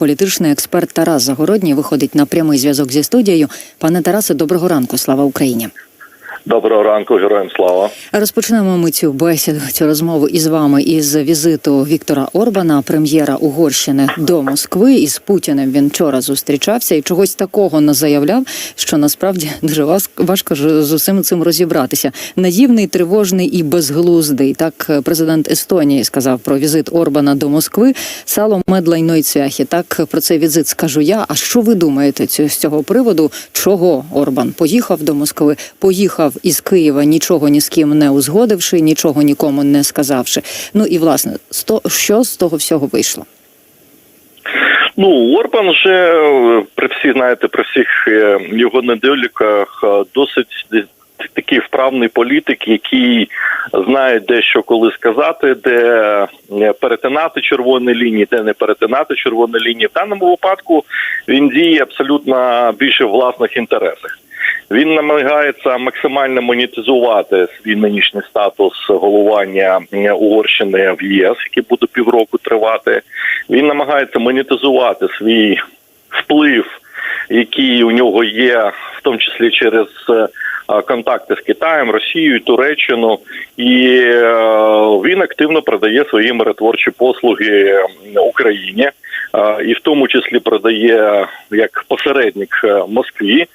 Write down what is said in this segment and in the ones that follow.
Політичний експерт Тарас Загородній виходить на прямий зв'язок зі студією. Пане Тарасе, доброго ранку. Слава Україні. Доброго ранку, героям слава. Розпочнемо ми цю бесіду, цю розмову із вами із візиту Віктора Орбана, прем'єра Угорщини до Москви. Із Путіним він вчора зустрічався і чогось такого не заявляв, що насправді дуже важ- важко з усім цим розібратися. Наївний, тривожний і безглуздий. Так президент Естонії сказав про візит Орбана до Москви. Сало медлайно й цвяхі. Так про цей візит скажу я. А що ви думаєте з цього приводу? Чого Орбан поїхав до Москви? Поїхав із Києва, нічого ні з ким не узгодивши, нічого нікому не сказавши. Ну і власне, що з того всього вийшло? Ну, Орбан вже е, при всіх, знаєте, при всіх е, його недоліках е, досить такий вправний політик, який знає, де що коли сказати, де перетинати червоні лінії, де не перетинати червоні лінії. В даному випадку він діє абсолютно більше в власних інтересах. Він намагається максимально монетизувати свій нинішній статус головування Угорщини в ЄС, який буде півроку тривати. Він намагається монетизувати свій вплив, який у нього є, в тому числі через е, контакти з Китаєм, Росією, Туреччину, і е, він активно продає свої миротворчі послуги Україні, і в тому числі продає як посередник е, Москві.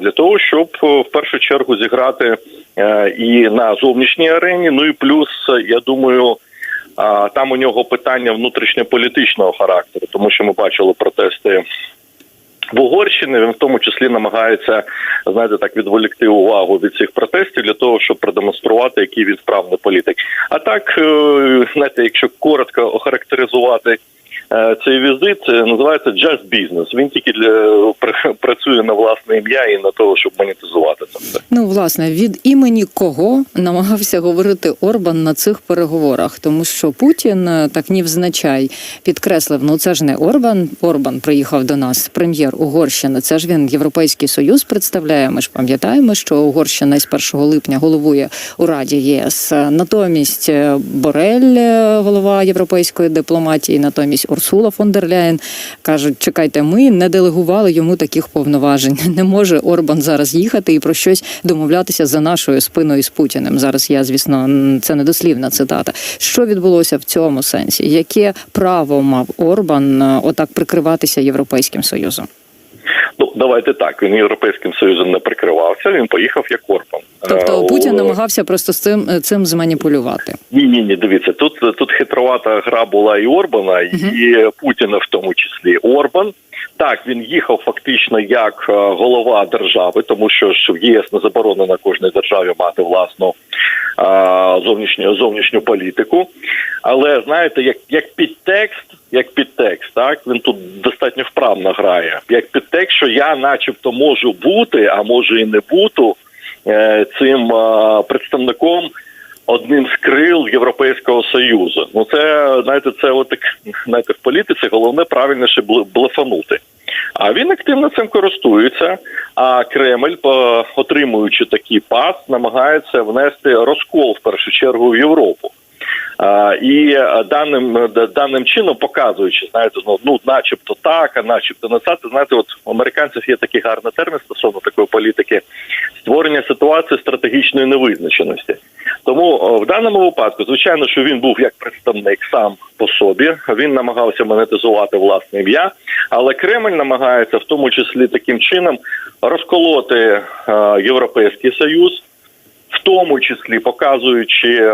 Для того щоб е, в першу чергу зіграти е, і на зовнішній арені. Ну і плюс, я думаю, там у нього питання внутрішньополітичного характеру, тому що ми бачили протести в Угорщині. Він в тому числі намагається знаєте, так відволікти увагу від цих протестів для того, щоб продемонструвати, який він справний політик. А так, знаєте, якщо коротко охарактеризувати. Е, Цей візит е, називається just business. Він тільки для пр- працює на власне ім'я і на того, щоб монетизувати це. Ну, власне, від імені кого намагався говорити Орбан на цих переговорах, тому що Путін е, так невзначай підкреслив: ну це ж не Орбан. Орбан приїхав до нас, прем'єр Угорщини. Це ж він Європейський Союз представляє. Ми ж пам'ятаємо, що Угорщина із 1 липня головує у Раді ЄС. Натомість е, Борель, е, голова європейської дипломатії, натомість Урсула фон дер Ляєн кажуть: чекайте, ми не делегували йому таких повноважень. Не може Орбан зараз їхати і про щось домовлятися за нашою спиною з Путіним. Зараз я, звісно, це недослівна цитата. Що відбулося в цьому сенсі? Яке право мав Орбан е, отак прикриватися Європейським Союзом? Ну давайте так. Він європейським союзом не прикривався. Він поїхав як Орбан. Тобто Е, Путін намагався просто з цим е, цим зманіпулювати. Ні, ні, ні, дивіться, тут тут хитровата гра була і Орбана, і Путіна в тому числі. Орбан так він їхав фактично як е, голова держави, тому що ж в ЄС не заборонено кожній державі мати власну зовнішню зовнішню політику. Але знаєте, як, як підтекст, як підтекст, так він тут достатньо вправно грає. Як підтекст, що я, начебто, можу бути, а можу і не бути е, цим е, представником одним з крил Європейського союзу. Ну це знаєте, це от так знаєте, в політиці головне правильніше бл- блефанути. А він активно цим користується. А Кремль, по- отримуючи такий пас, намагається внести розкол в першу чергу в Європу. І е, даним е, даним чином показуючи, знаєте, ну, ну начебто так, а начебто не так. Знаєте, от у американців є такий гарний термін стосовно такої політики створення ситуації стратегічної невизначеності. Тому в даному випадку, звичайно, що він був як представник сам по собі. Він намагався монетизувати власне ім'я, але Кремль намагається в тому числі таким чином розколоти е, Європейський Союз, в тому числі показуючи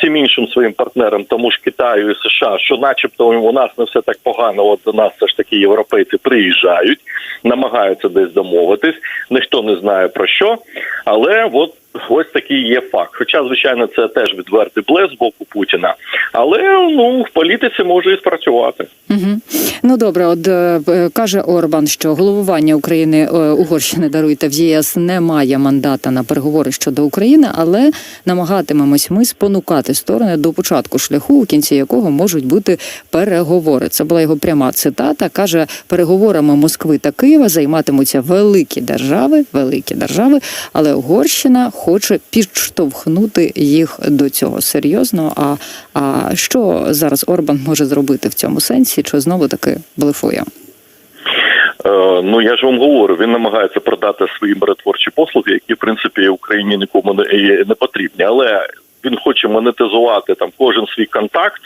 всім іншим своїм партнерам, тому ж Китаю і США, що, начебто, у нас не все так погано. От до нас все ж таки європейці приїжджають, намагаються десь домовитись. Ніхто не знає про що, але от. Ось такий є факт. Хоча, звичайно, це теж відвертий блес з боку Путіна, але ну в політиці може і спрацювати. Угу. Ну добре, от е, е, каже Орбан, що головування України е, Угорщини даруйте в ЄС не має мандата на переговори щодо України, але намагатимемось ми спонукати сторони до початку шляху, у кінці якого можуть бути переговори. Це була його пряма цитата. каже, переговорами Москви та Києва займатимуться великі держави, великі держави, але Угорщина хоче підштовхнути їх до цього серйозно. А, а що зараз Орбан може зробити в цьому сенсі? Чи знову таки блефує? Е, Ну я ж вам говорю, він намагається продати свої миротворчі послуги, які в принципі Україні нікому не, не потрібні. Але він хоче монетизувати там кожен свій контакт,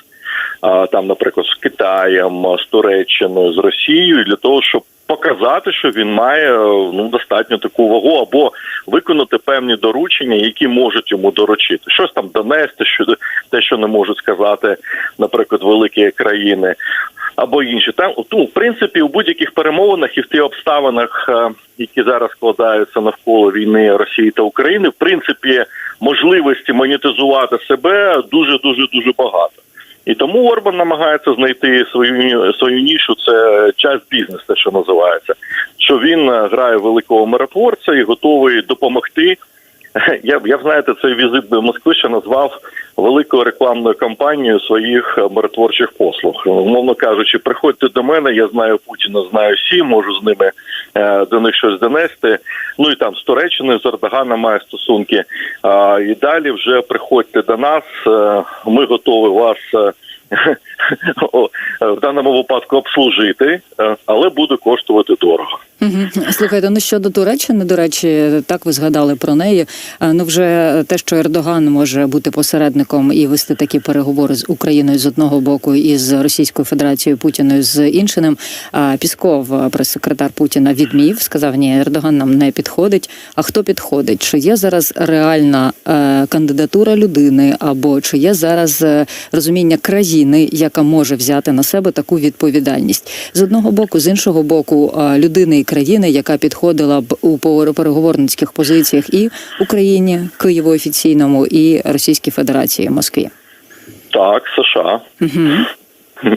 там, наприклад, з Китаєм, з Туреччиною, з Росією, для того, щоб показати, що він має е, ну достатньо таку вагу, або виконати певні доручення, які можуть йому доручити. Щось там донести, що те, що не можуть сказати, наприклад, великі країни або інші. Там ну, в принципі у будь-яких перемовинах і в тих обставинах, е, які зараз складаються навколо війни Росії та України, в принципі, можливості монетизувати себе дуже дуже дуже багато. І тому Орбан намагається знайти свою свою нішу. Це час бізнес, що називається. Що він е, грає великого миротворця і готовий допомогти. Я я знаєте, цей візит до Москви ще назвав великою рекламною кампанією своїх е, миротворчих послуг. Умовно кажучи, приходьте до мене, я знаю Путіна, знаю всі, можу з ними е, до них щось донести. Ну і там з Туреччини, з Ердоганом має стосунки. І далі вже приходьте до нас. е, Ми готові вас. е, В даному випадку обслужити, е, але буде коштувати дорого. Слухайте, ну щодо Туреччини, до речі, так ви згадали про неї. Е, Ну вже те, що Ердоган може бути посередником і вести такі переговори з Україною з одного боку і з Російською Федерацією Путіною з іншим. Пісков, прес-секретар Путіна, відмів, сказав: ні, Ердоган нам не підходить. А хто підходить? Чи є зараз реальна кандидатура людини, або чи є зараз розуміння країни, яка може взяти на себе таку відповідальність з одного боку, з іншого боку, людини і країни, яка підходила б у переговорницьких позиціях і Україні, Києву офіційному, і Російській Федерації Москві. Так, США. Угу.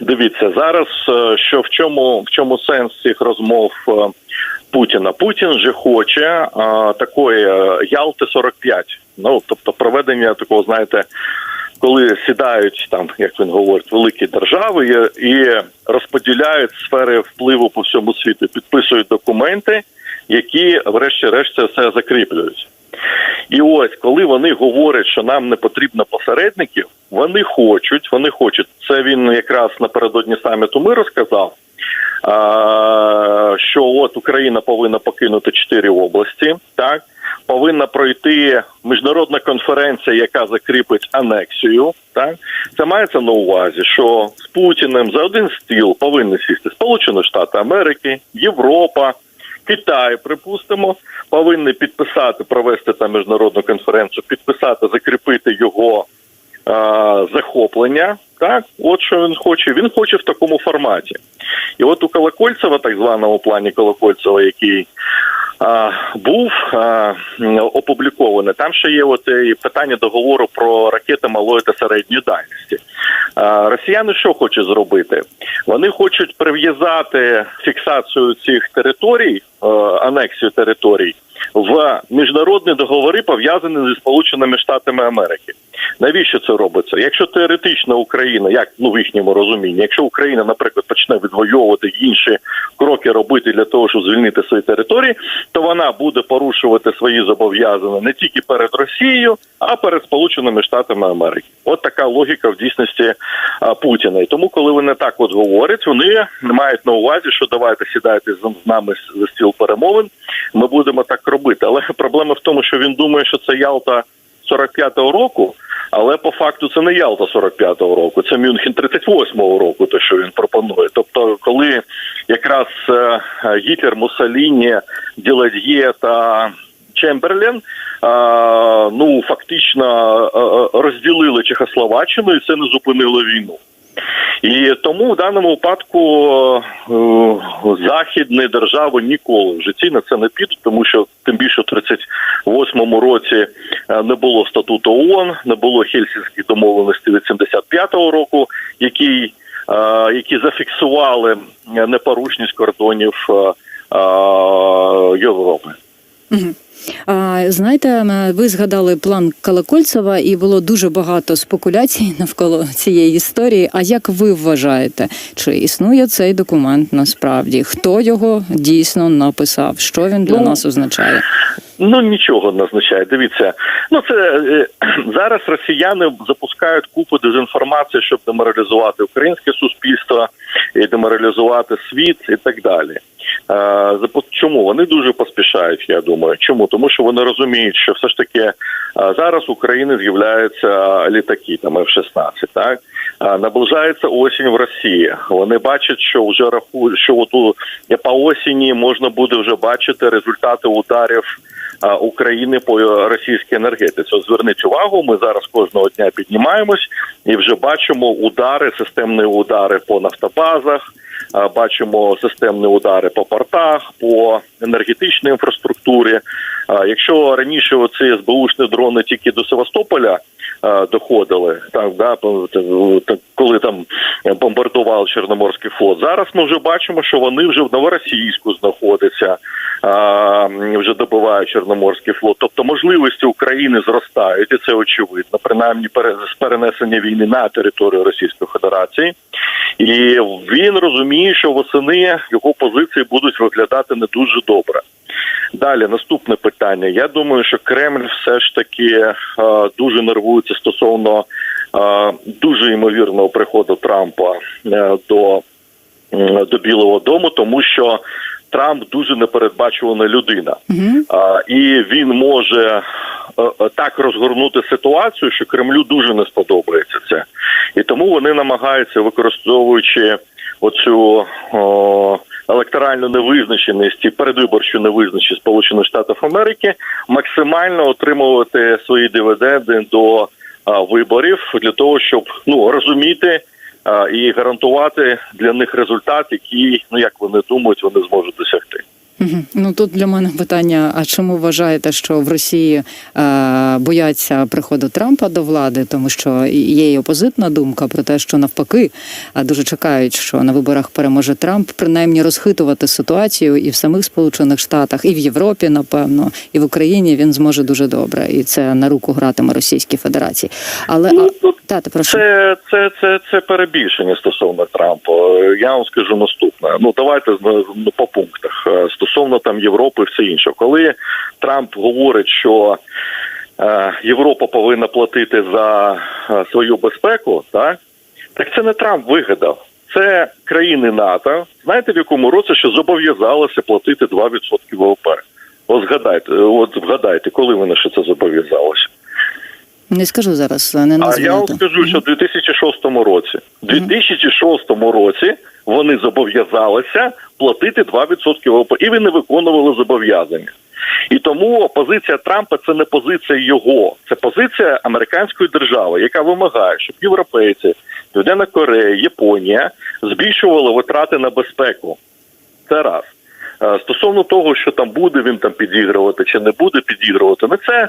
Дивіться зараз, е, що в чому в чому сенс цих розмов е, Путіна? Путін же хоче е, такої Ялти 45 Ну тобто проведення такого, знаєте, коли сідають там, як він говорить, великі держави і, розподіляють сфери впливу по всьому світу, підписують документи, які, врешті-решт, це все закріплюють. І ось коли вони говорять, що нам не потрібно посередників, вони хочуть, вони хочуть. Це він якраз напередодні саміту миру сказав. Що от Україна повинна покинути чотири області, так повинна пройти міжнародна конференція, яка закріпить анексію. Так це мається на увазі, що з Путіним за один стіл повинні сісти Сполучені Штати Америки, Європа, Китай, припустимо, повинні підписати, провести там міжнародну конференцію, підписати, закріпити його е, захоплення. Так, от що він хоче. Він хоче в такому форматі. І от у Колокольцева, так званому плані Колокольцева, який був опублікований. Там ще є от і питання договору про ракети малої та середньої дальності. Росіяни що хочуть зробити? Вони хочуть прив'язати фіксацію цих територій, е, анексію територій в міжнародні договори, пов'язані зі Сполученими Штатами Америки. Навіщо це робиться? Якщо теоретично Україна, як ну в їхньому розумінні, якщо Україна, наприклад, почне відвоювати інші кроки робити для того, щоб звільнити свої території, то вона буде порушувати свої зобов'язання не тільки перед Росією, а перед Сполученими Штатами Америки. От така логіка в дійсності Путіна. І тому, коли вони так от говорять, вони мають на увазі, що давайте сідайте з нами за стіл перемовин. Ми будемо так робити. Але проблема в тому, що він думає, що це Ялта 45-го року. Але по факту це не Ялта 45-го року, це Мюнхен 38-го року, те, що він пропонує. Тобто, коли якраз е, Гітлер, Муссоліні, Діладьє та Чемберлен е, ну фактично е, розділили Чехословаччину, і це не зупинило війну. І тому в даному випадку е, західні держави ніколи в житті на це не підуть, тому що тим більше в 38-му році е, не було статуту ООН, не було Хельсінських домовленостей від 75-го року, які, е, які зафіксували непорушність кордонів е, е, Європи. А, знаєте, ви згадали план Колокольцева, і було дуже багато спекуляцій навколо цієї історії. А як ви вважаєте, чи існує цей документ насправді? Хто його дійсно написав? Що він для Ну, нас означає? Ну нічого не означає. Дивіться, ну це е, зараз росіяни запускають купу дезінформації, щоб деморалізувати українське суспільство і деморалізувати світ і так далі. Е, Чому вони дуже поспішають? Я думаю, чому тому, що вони розуміють, що все ж таки е, зараз в Україні з'являються літаки, там F-16, так Е, наближається осінь в Росії. Вони бачать, що вже рахують, що у по осені можна буде вже бачити результати ударів. України по російській енергетиці. От Зверніть увагу, ми зараз кожного дня піднімаємось і вже бачимо удари, системні удари по нафтобазах. А, Бачимо системні удари по портах, по енергетичній інфраструктурі. Якщо раніше оці СБУшні дрони тільки до Севастополя доходили, так да коли там бомбардував Чорноморський флот, зараз ми вже бачимо, що вони вже в Новоросійську знаходяться вже добивають Чорноморський флот. Тобто можливості України зростають, і це очевидно, принаймні з перенесення війни на територію Російської Федерації. І він розуміє, що восени його позиції будуть виглядати не дуже добре. Далі наступне питання. Я думаю, що Кремль все ж таки е, дуже нервується стосовно е, дуже ймовірного приходу Трампа е, до, до Білого Дому, тому що Трамп дуже непередбачувана людина. Угу. А, і він може е, е, так розгорнути ситуацію, що Кремлю дуже не сподобається це. І тому вони намагаються, використовуючи оцю о, електоральну невизначеність і передвиборчу невизначеність Сполучених Штатів Америки, максимально отримувати свої дивіденди до виборів для того, щоб ну розуміти. І гарантувати для них результат, який, ну як вони думають, вони зможуть досягти. Угу. Ну тут для мене питання: а чому вважаєте, що в Росії е, бояться приходу Трампа до влади, тому що є і опозитна думка про те, що навпаки а дуже чекають, що на виборах переможе Трамп, принаймні розхитувати ситуацію і в самих Сполучених Штатах, і в Європі, напевно, і в Україні він зможе дуже добре, і це на руку гратиме Російській Федерації. Але Ну, а, тут прошу. Це, це, це, це перебільшення стосовно Трампа. Я вам скажу наступне. Ну давайте ну, по пунктах Е, стосовно там Європи і все інше. Коли Трамп говорить, що е, Європа повинна платити за е, свою безпеку, так так це не Трамп вигадав. Це країни НАТО. Знаєте, в якому році що зобов'язалися платити 2% ВВП? От згадайте, от вгадайте, коли вони ще це зобов'язалися? Не скажу зараз, не А я вам скажу, що в 2006 році, в 2006 році вони зобов'язалися платити 2% ВВП, і ви не виконували зобов'язання. І тому позиція Трампа це не позиція його, це позиція американської держави, яка вимагає, щоб європейці, Південна Корея, Японія збільшували витрати на безпеку. Це раз. Е, Стосовно того, що там буде він там підігрувати чи не буде підігрувати, ну це е,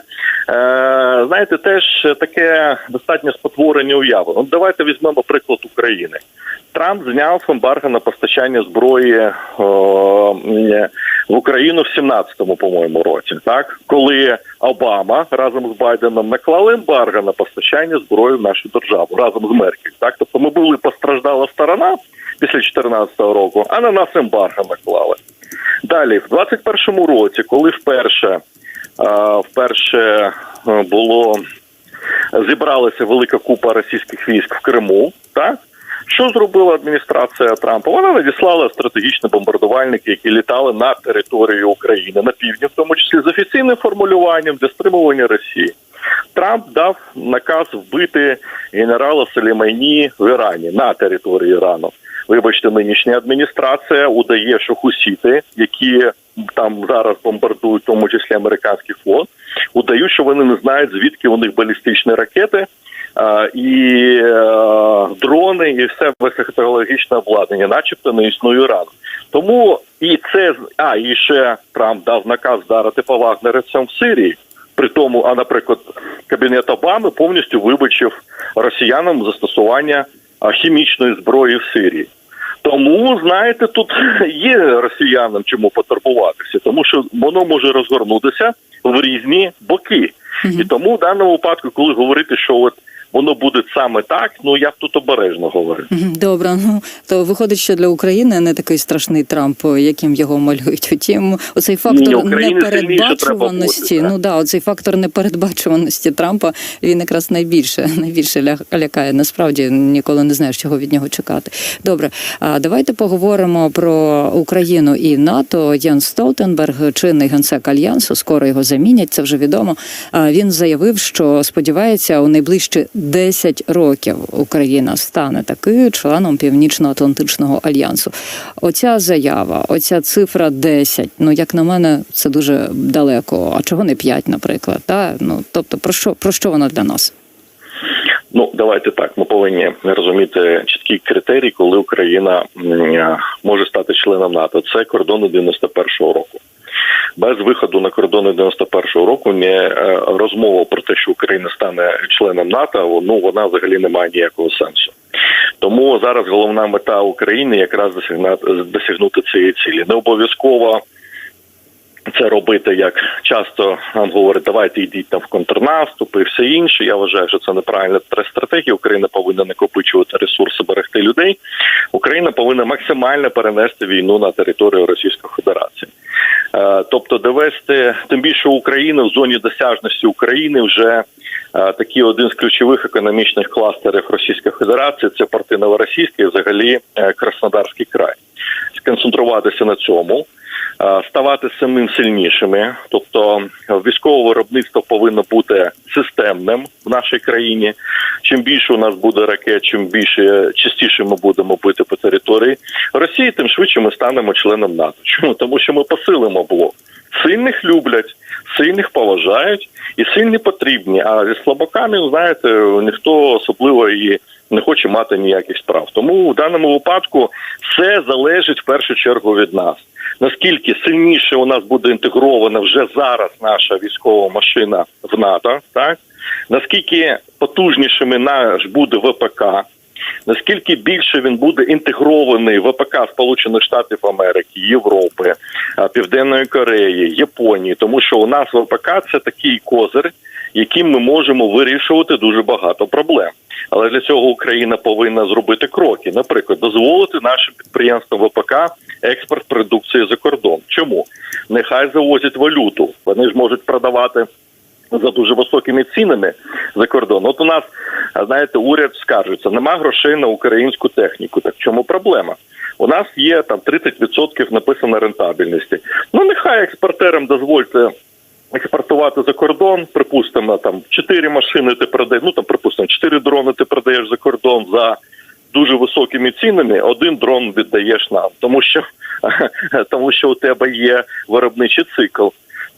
знаєте, теж таке достатньо спотворення уяви. Ну, давайте візьмемо приклад України. Трамп зняв ембарго на постачання зброї о, в Україну в 17-му, по-моєму, році. Так, коли Обама разом з Байденом наклали ембарго на постачання зброї в нашу державу разом з Меркель. Так, тобто ми були постраждала сторона після 2014 року, а на нас ембарго наклали. Далі, в 21-му році, коли вперше, вперше е, було зібралася велика купа російських військ в Криму, так що зробила адміністрація Трампа? Вона надіслала стратегічні бомбардувальники, які літали на територію України на півдні, в тому числі з офіційним формулюванням для стримування Росії. Трамп дав наказ вбити генерала Салімайні в Ірані на території Ірану. Вибачте, нинішня адміністрація удає, що хусіти, які там зараз бомбардують, в тому числі американський флот, удають, що вони не знають, звідки у них балістичні ракети. І е, дрони, і все високотехнологічне обладнання, начебто не існує Ірану. Тому і це а і ще Трамп дав наказ вдарити по вагнерівцям в Сирії. При тому, а наприклад, кабінет Обами повністю вибачив росіянам застосування хімічної зброї в Сирії. Тому, знаєте, тут є росіянам чому потурбуватися, тому що воно може розгорнутися в різні боки. І тому в даному випадку, коли говорити, що от воно буде саме так. Ну я б тут обережно говорив. Добре, ну то виходить, що для України не такий страшний Трамп, яким його малюють. Втім, оцей фактор Ні, непередбачуваності. бути, ну да, оцей фактор непередбачуваності Трампа він якраз найбільше найбільше ля- лякає. Насправді ніколи не знаєш, чого від нього чекати. Добре, а давайте поговоримо про Україну і НАТО. Ян Столтенберг, чинний генсек альянсу, скоро його замінять. Це вже відомо. Він заявив, що сподівається, у найближчі 10 років Україна стане таки членом Північно-Атлантичного альянсу. Оця заява, оця цифра 10, Ну як на мене, це дуже далеко. А чого не 5, наприклад? Та ну тобто, про що про що воно для нас? Ну давайте так. Ми повинні розуміти чіткий критерій, коли Україна може стати членом НАТО. Це кордони 91-го року. Без виходу на кордони 91-го року не е, розмова про те, що Україна стане членом НАТО. Ну вона взагалі не має ніякого сенсу. Тому зараз головна мета України якраз досягнати досягнути цієї цілі. Не обов'язково це робити, як часто нам говорять, давайте йдіть там в контрнаступ і все інше. Я вважаю, що це неправильна стратегія. Україна повинна накопичувати ресурси, берегти людей. Україна повинна максимально перенести війну на територію Російської Федерації. Е, Тобто довести тим більше Україну в зоні досяжності України вже е, такий один з ключових економічних кластерів Російської Федерації це порти Новоросійський взагалі е, Краснодарський край. Сконцентруватися на цьому, ставати самим сильнішими. Тобто е, військове виробництво повинно бути системним в нашій країні. Чим більше у нас буде ракет, чим більше частіше ми будемо бити по території Росії, тим швидше ми станемо членом НАТО. Чому? Тому що ми посилимо блок. Сильних люблять, сильних поважають і сильні потрібні. А зі слабаками, знаєте, ніхто особливо і не хоче мати ніяких справ. Тому в даному випадку все залежить в першу чергу від нас. Наскільки сильніше у нас буде інтегрована вже зараз наша військова машина в НАТО, так? Наскільки потужнішими наш буде ВПК, наскільки більше він буде інтегрований в ВПК Сполучених Штатів Америки, Європи, Південної Кореї, Японії, тому що у нас ВПК це такий козир, яким ми можемо вирішувати дуже багато проблем. Але для цього Україна повинна зробити кроки. Наприклад, дозволити нашим підприємствам ВПК експорт продукції за кордон. Чому нехай завозять валюту? Вони ж можуть продавати за дуже високими цінами за кордон. От у нас, знаєте, уряд скаржиться, нема грошей на українську техніку. Так чому проблема? У нас є там 30% написано рентабельності. Ну нехай експортерам дозвольте експортувати за кордон. Припустимо, там 4 машини ти продаєш, ну там припустимо, 4 дрони ти продаєш за кордон за дуже високими цінами. Один дрон віддаєш нам, тому що тому що у тебе є виробничий цикл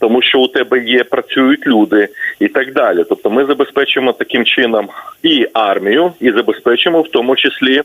тому що у тебе є працюють люди і так далі. Тобто, ми забезпечимо таким чином і армію, і забезпечимо в тому числі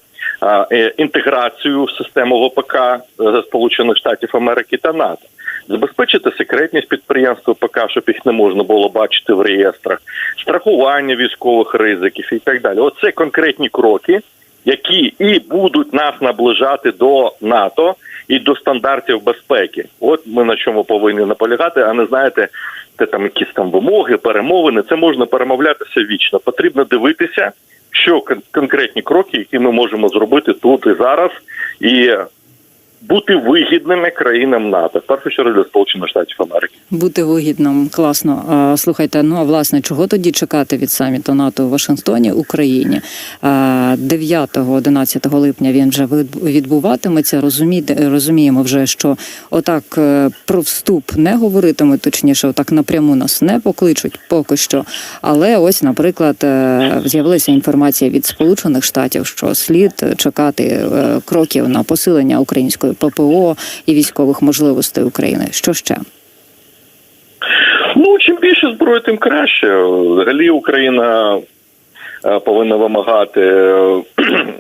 е, інтеграцію в систему ВПК е, Сполучених Штатів Америки та НАТО. Забезпечити секретність підприємств ВПК, щоб їх не можна було бачити в реєстрах, страхування військових ризиків і так далі. Оце конкретні кроки, які і будуть нас наближати до НАТО і до стандартів безпеки. От ми на чому повинні наполягати, а не знаєте, це там якісь там вимоги, перемовини. Це можна перемовлятися вічно. Потрібно дивитися, що кон- конкретні кроки, які ми можемо зробити тут і зараз, і бути вигідними країнам НАТО, в першу чергу для Сполучених Штатів Америки. Бути вигідним, класно. А, слухайте, ну а власне, чого тоді чекати від саміту НАТО у Вашингтоні Україні? А, 9-11 липня він вже від- відбуватиметься. Розумієте, розуміємо вже, що отак е, про вступ не говоритимуть, точніше, отак напряму нас не покличуть поки що. Але ось, наприклад, е, з'явилася інформація від Сполучених Штатів, що слід чекати е, кроків на посилення української ППО і військових можливостей України. Що ще? Ну чим більше зброї, тим краще. Взагалі Україна е, повинна вимагати е,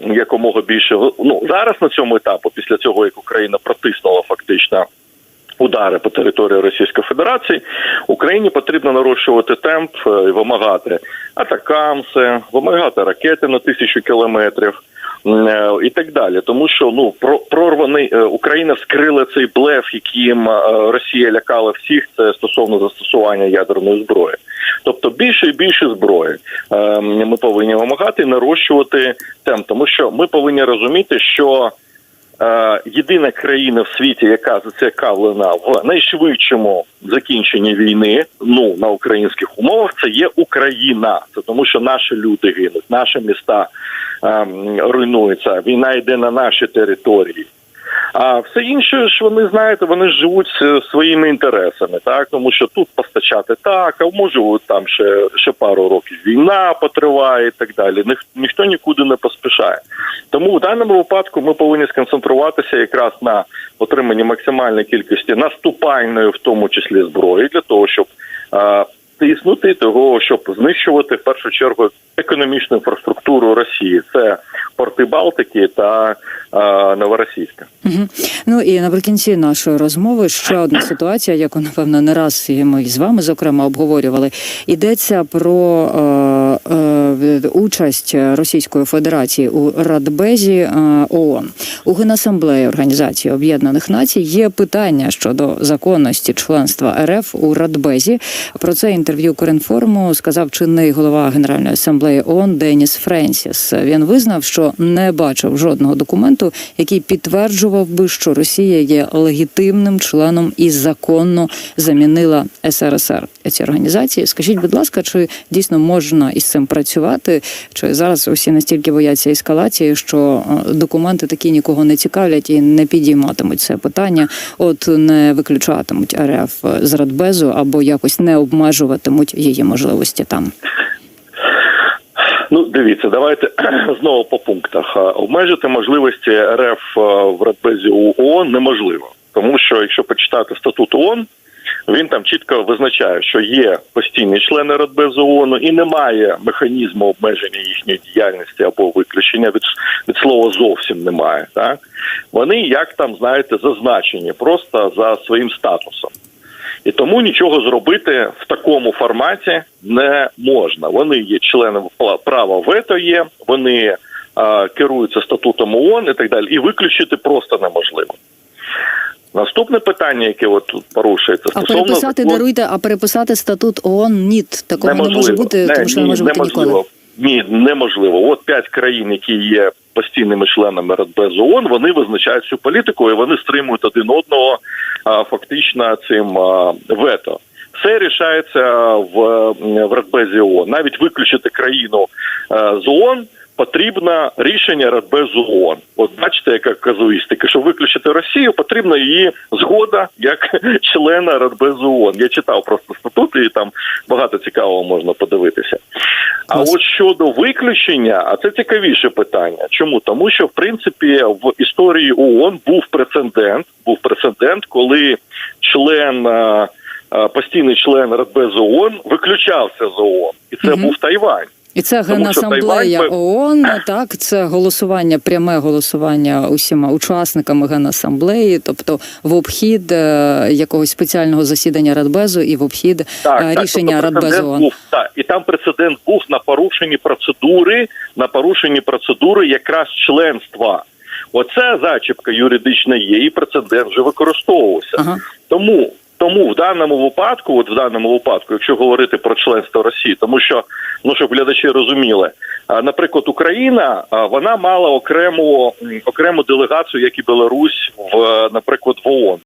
якомога більше. Ну зараз на цьому етапу, після цього як Україна протиснула фактично. Удари по території Російської Федерації Україні потрібно нарощувати темп е, і вимагати атакамси, вимагати ракети на тисячу кілометрів. Е, і так далі. Тому що ну про прорваний е, Україна скрила цей блеф, яким е, Росія лякала всіх. Це стосовно застосування ядерної зброї. Тобто більше і більше зброї е, ми повинні вимагати нарощувати темп, тому що ми повинні розуміти, що єдина країна в світі, яка зацікавлена в найшвидшому закінченні війни, ну на українських умовах, це є Україна. Це тому, що наші люди гинуть, наші міста е, руйнуються. Війна йде на наші території. А все інше ж вони знаєте, вони ж живуть е, своїми інтересами, так тому що тут постачати так, а може там ще, ще пару років війна потриває і так далі. Ніх, ніхто нікуди не поспішає. Тому в даному випадку ми повинні сконцентруватися якраз на отриманні максимальної кількості наступальної, в тому числі зброї, для того, щоб тиснути того, щоб знищувати в першу чергу економічну інфраструктуру Росії. Це порти Балтики та е, Новоросійська. Угу. Ну і наприкінці нашої розмови ще одна ситуація, яку напевно не раз і ми з вами зокрема обговорювали. Йдеться про е, участь Російської Федерації у Радбезі е, ООН у Генасамблеї Організації Об'єднаних Націй. Є питання щодо законності членства РФ у Радбезі. Про це інтерв'ю Коринформу сказав чинний голова Генеральної асамблеї ООН Деніс Френсіс. Він визнав, що не бачив жодного документу, який підтверджував би, що Росія є легітимним членом і законно замінила СРСР ці організації. Скажіть, будь ласка, чи дійсно можна із цим працювати? Чи зараз усі настільки бояться ескалації, що е, документи такі нікого не цікавлять і не підійматимуть це питання? От не виключатимуть РФ з Радбезу або якось не обмежуватимуть її можливості там. Ну, дивіться, давайте знову по пунктах. Обмежити можливості РФ в Радбезі ООН неможливо, тому що якщо почитати статут ООН, він там чітко визначає, що є постійні члени Радбезу ООН і немає механізму обмеження їхньої діяльності або виключення від, від слова зовсім немає. Так вони як там знаєте зазначені просто за своїм статусом. І тому нічого зробити в такому форматі не можна. Вони є членами права вето є, вони а, керуються статутом ООН і так далі. І виключити просто неможливо. Наступне питання, яке от тут порушується, А стосовно переписати закон- даруйте, а переписати статут ООН ні, такого не може бути, Не, тому що ні, не може бути неможливо. ніколи. Ні, неможливо. От п'ять країн, які є постійними членами Радбезу ООН, вони визначають цю політику і вони стримують один одного а, фактично цим а, вето. Все рішається в, в Радбезі ООН. Навіть виключити країну а, з ООН потрібно рішення Радбезу ООН. От бачите, яка казуїстика, щоб виключити Росію, потрібна її згода як члена Радбезу ООН. Я читав просто статути, і там багато цікавого можна подивитися. А от щодо виключення, а це цікавіше питання. Чому? Тому що в принципі в історії ООН був прецедент, був прецедент, коли член. е, е, Постійний член Радбезу ООН виключався з ООН, і це Мгм. був Тайвань. І це Тому генасамблея Тайвань- ООН, так це голосування, пряме голосування усіма учасниками генасамблеї, тобто в обхід е, якогось спеціального засідання Радбезу і в обхід е, рішення тобто Радбезу ООН. був так, і там прецедент був на порушенні процедури, на порушенні процедури якраз членства. Оце зачіпка юридична є, і прецедент вже використовувався. Ага. Тому тому в даному випадку, от в даному випадку, якщо говорити про членство Росії, тому що ну щоб глядачі розуміли, наприклад, Україна вона мала окрему окрему делегацію, як і Білорусь, в наприклад в ООН.